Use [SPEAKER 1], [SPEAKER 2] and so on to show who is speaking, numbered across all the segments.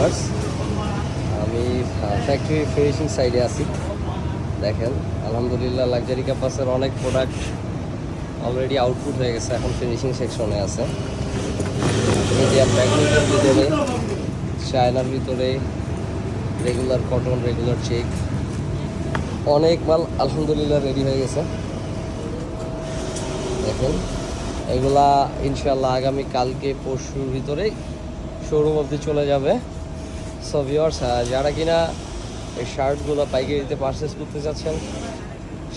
[SPEAKER 1] Viewers, আমি factory finishing সাইডে আছি। দেখেন, আলহামদুলিল্লাহ লাক্সারি ক্যাম্পাসের অনেক প্রোডাক্ট অলরেডি আউটপুট হয়ে গেছে, এখন ফিনিশিং সেকশনে আছে। ইন্ডিয়ান ভিতরে চায়নার ভিতরে রেগুলার কটন রেগুলার চেক অনেক মাল আলহামদুলিল্লাহ রেডি হয়ে গেছে। দেখেন, এগুলা ইনশাল্লাহ আগামী কালকে পরশুর ভিতরে শোরুম অবধি চলে যাবে। সো ভিওর্স যারা কিনা এই শার্টগুলো পাইকারিতে পারচেস করতে চাচ্ছেন,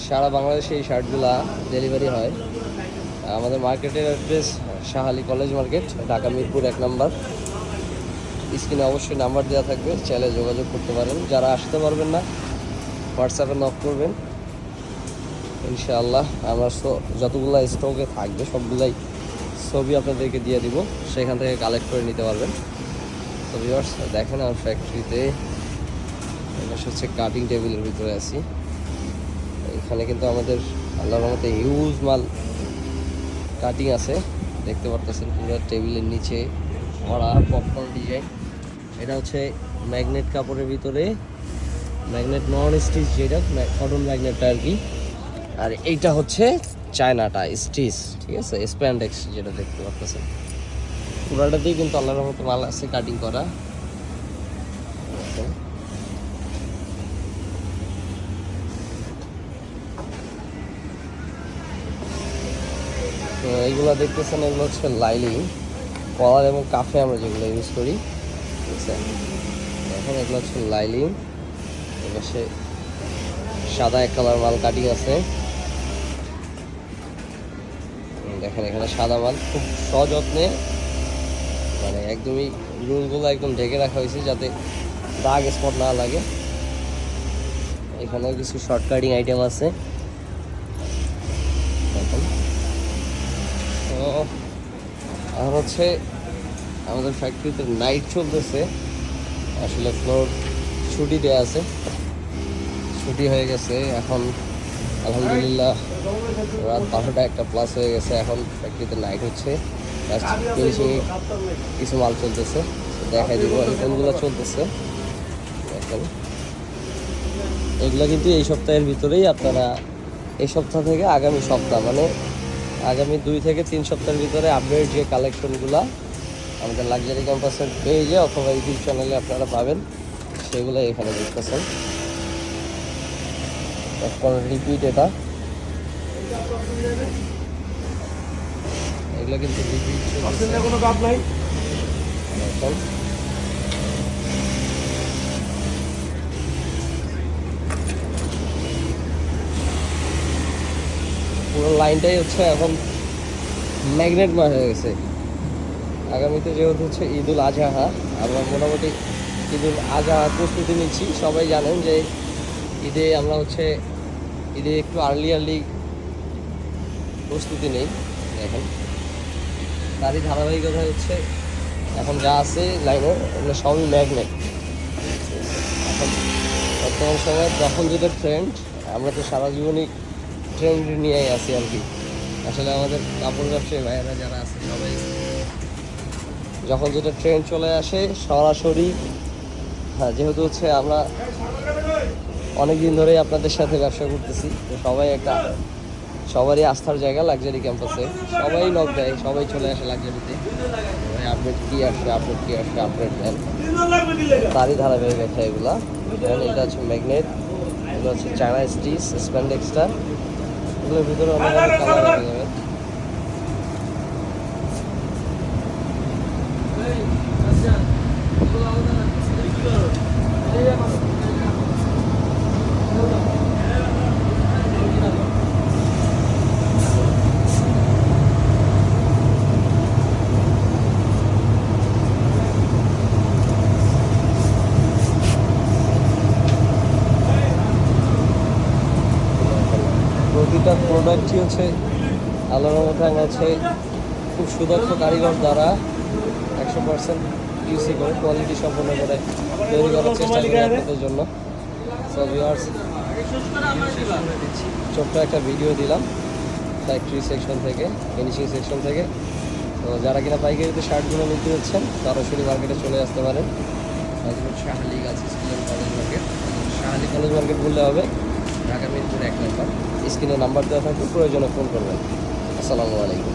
[SPEAKER 1] সারা বাংলাদেশে এই শার্টগুলো ডেলিভারি হয়। আমাদের মার্কেটের address Shahali college market Dhaka Mirpur এক নাম্বার। স্ক্রিনে অবশ্যই নাম্বার দেওয়া থাকবে চাইলে যোগাযোগ করতে পারেন। যারা আসতে পারবেন না হোয়াটসঅ্যাপে নক করবেন। ইনশাআল্লাহ, আমরা যতগুলা স্টকে থাকবে, সবগুলাই ছবি আপনাদেরকে দিয়ে দিব। সেখান থেকে কালেক্ট করে নিতে পারবেন। তো ভিউয়ার্স দেখেন আমার ফ্যাক্টরিতে হচ্ছে কাটিং টেবিলের ভিতরে আছি। এখানে কিন্তু আমাদের আল্লাহর মতে হিউজ মাল কাটিং আছে। দেখতে পারতেছেন পুরো টেবিলের নিচে ভরা পপকর্ন ডিজাইন এটা হচ্ছে ম্যাগনেট কাপড়ের ভিতরে। ম্যাগনেট নন স্টিচ যেটা কটন ম্যাগনেটটা আর কি। আর এইটা হচ্ছে চায়নাটা স্টিচ ঠিক আছে? স্প্যান্ডেক্স যেটা দেখতে পাচ্ছেন পুরাটাতেই কিন্তু আল্লাহর রহমতে মাল আছে কাটিং করা। তো এইগুলো দেখতেছেন, এগুলো হচ্ছে লাইলিং কলার এবং কাফে আমরা যেগুলো ইউজ করি। ঠিক আছে এখন এগুলো হচ্ছে লাইলিং এপাশে সাদা এক কালার মাল কাটিং আছে। দেখেন, এখানে সাদা মাল খুব সযত্নে মানে একদমই রুলগুলো একদম ঢেকে রাখা হয়েছে যাতে দাগ স্পট না লাগে। এখানেও কিছু শর্ট কাটিং আইটেম আছে আর হচ্ছে আমাদের ফ্যাক্টরিতে নাইট চলতেছে। আসলে ফ্লোর ছুটি দেওয়া আছে। ছুটি হয়ে গেছে, এখন আলহামদুলিল্লাহ রাত বারোটা একটা প্লাস হয়ে গেছে, এখন ফ্যাক্টরিতে নাইট হচ্ছে। কিছু মাল চলতেছে। দেখাই দিব কোনগুলো চলতেছে। এগুলো কিন্তু এই সপ্তাহের ভিতরেই আপনারা এই সপ্তাহ থেকে আগামী সপ্তাহ মানে আগামী দুই থেকে তিন সপ্তাহের ভিতরে আপডেট যে কালেকশনগুলো আমাদের লাক্সারি ক্যাম্পাসের পেজে অথবা ইউটিউব চ্যানেলে আপনারা পাবেন, সেগুলো এখানে দেখতেছেন। রিপিট এটা। এগুলো কিন্তু
[SPEAKER 2] কোনো কাপ নাই।
[SPEAKER 1] পুরো লাইনটাই হচ্ছে এখন ম্যাগনেট মার হয়ে গেছে। আগামীতে যেহেতু হচ্ছে ঈদুল আজহা আমরা মোটামুটি ঈদুল আজহা প্রস্তুতি নিচ্ছি। সবাই জানেন যে ঈদে আমরা হচ্ছে ঈদে একটু আর্লি আর্লি প্রস্তুতি নেই। এখন তারই ধারাবাহিকতা হচ্ছে। এখন যা আছে লাইনে এগুলো সবই ম্যাগনেট। এখন বর্তমান সময়ে যখন যেটা ট্রেন্ড আমরা তো সারা জীবনই ট্রেন্ড নিয়েই আছি আর কি। আসলে আমাদের কাপড় ব্যবসায়ী ভাইয়েরা যারা আছে, সবাই যখন যেটা ট্রেন্ড চলে আসে, সরাসরি হ্যাঁ যেহেতু হচ্ছে আমরা অনেক দিন ধরেই আপনাদের সাথে ব্যবসা করতেছি, তো সবাই একটা সবারই আস্থার জায়গা লাক্সারি ক্যাম্পাসে সবাই লক দেয়, সবাই চলে আসে লাক্সারিতে আপডেট কী আসবে আপডেট কী আসবে আপডেট দেন। তারই ধারাবাহিকতা এগুলা। এগুলো এটা হচ্ছে ম্যাগনেট এগুলো হচ্ছে চায়না স্টিচ স্প্যান্ডেক্সটা এগুলোর ভিতরে অনেক কালার হয়ে যাবে। প্রতিটা প্রোডাক্টই হচ্ছে আল্লাহর মধ্যে হচ্ছে খুব সুদক্ষ কারিগর দ্বারা একশো পার্সেন্ট ইউসি করে কোয়ালিটি সম্পন্ন করে, তৈরি করার চেষ্টা করি আপনাদের জন্য। ছোট্ট একটা ভিডিও দিলাম ফ্যাক্টরি সেকশন থেকে ফিনিশিং সেকশন থেকে। তো, যারা কিনা পাইকারিতে শার্টগুলো নিতে হচ্ছেন সরাসরি মার্কেটে চলে আসতে পারেন। Shahali college market Shahali college market বললে হবে, ঢাকা মিরপুর এক নম্বর। স্ক্রিনে নাম্বার দেওয়া থাকবে প্রয়োজনে ফোন করবেন। আসসালামু আলাইকুম।